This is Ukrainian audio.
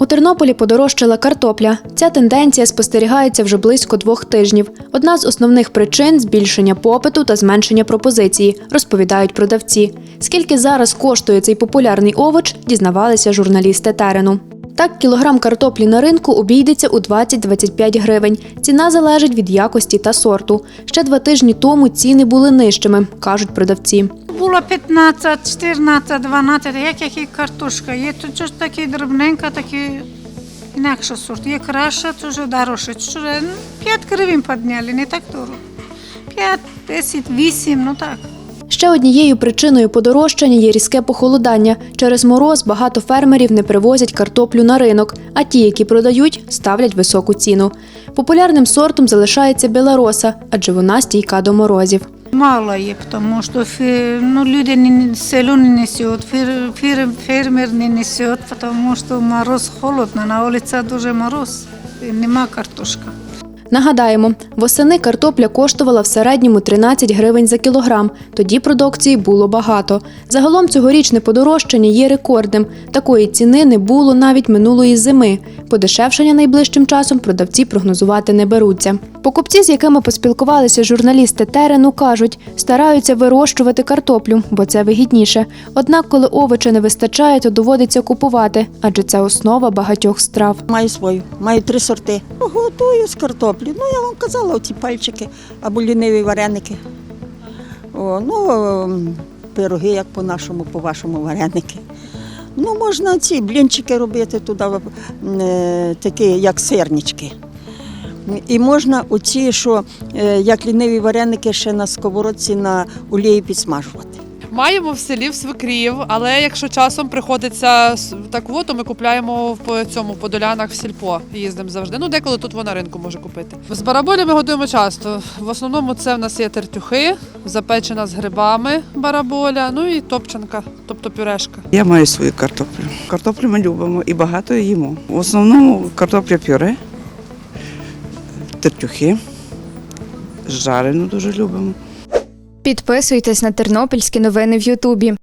У Тернополі подорожчала картопля. Ця тенденція спостерігається вже близько двох тижнів. Одна з основних причин збільшення попиту та зменшення пропозиції, розповідають продавці. Скільки зараз коштує цей популярний овоч, дізнавалися журналісти терену. Так, кілограм картоплі на ринку обійдеться у 20-25 гривень. Ціна залежить від якості та сорту. Ще два тижні тому ціни були нижчими, кажуть продавці. Було 15, 14, 12, як як і картошка. Є тут щось таке дрібненька, таке інакше сорт. Є краще, вже дорожче. Що ну, 5 гривень підняли, не так дорого. 5, 10, 8, ну так. Ще однією причиною подорожчання є різке похолодання. Через мороз багато фермерів не привозять картоплю на ринок, а ті, які продають, ставлять високу ціну. Популярним сортом залишається білороса, адже вона стійка до морозів. Мало є, тому що ну, люди не, село не несуть, фір, фір, фермер не несуть, тому що мороз холодно, на вулиці дуже мороз, і нема картошка. Нагадаємо, восени картопля коштувала в середньому 13 гривень за кілограм. Тоді продукції було багато. Загалом цьогорічне подорожчання є рекордним. Такої ціни не було навіть минулої зими. Подешевшення найближчим часом продавці прогнозувати не беруться. Покупці, з якими поспілкувалися журналісти терену, кажуть, стараються вирощувати картоплю, бо це вигідніше. Однак, коли овочі не вистачає, то доводиться купувати, адже це основа багатьох страв. Маю свою, маю три сорти. Готую з картоплі. Ну, я вам казала, оці пальчики або ліниві вареники. О, ну, ем, пироги, як по-нашому, по-вашому вареники. Ну, можна ці блінчики робити туди, е, такі, як сирнички. І можна оці, що е, як ліниві вареники, ще на сковородці на олії підсмажувати. Маємо в селі в свекрів, але якщо часом приходиться так от, то ми купляємо в по цьому по долянах в сільпо. Їздимо завжди. Ну деколи тут вона ринку може купити. З бараболі ми готуємо часто. В основному це в нас є тертюхи, запечена з грибами бараболя, ну і топчанка, тобто пюрешка. Я маю свою картоплю. Картоплю ми любимо і багато їмо. В основному картопля пюре, тертюхи, жарену дуже любимо. Підписуйтесь на тернопільські новини в Ютубі.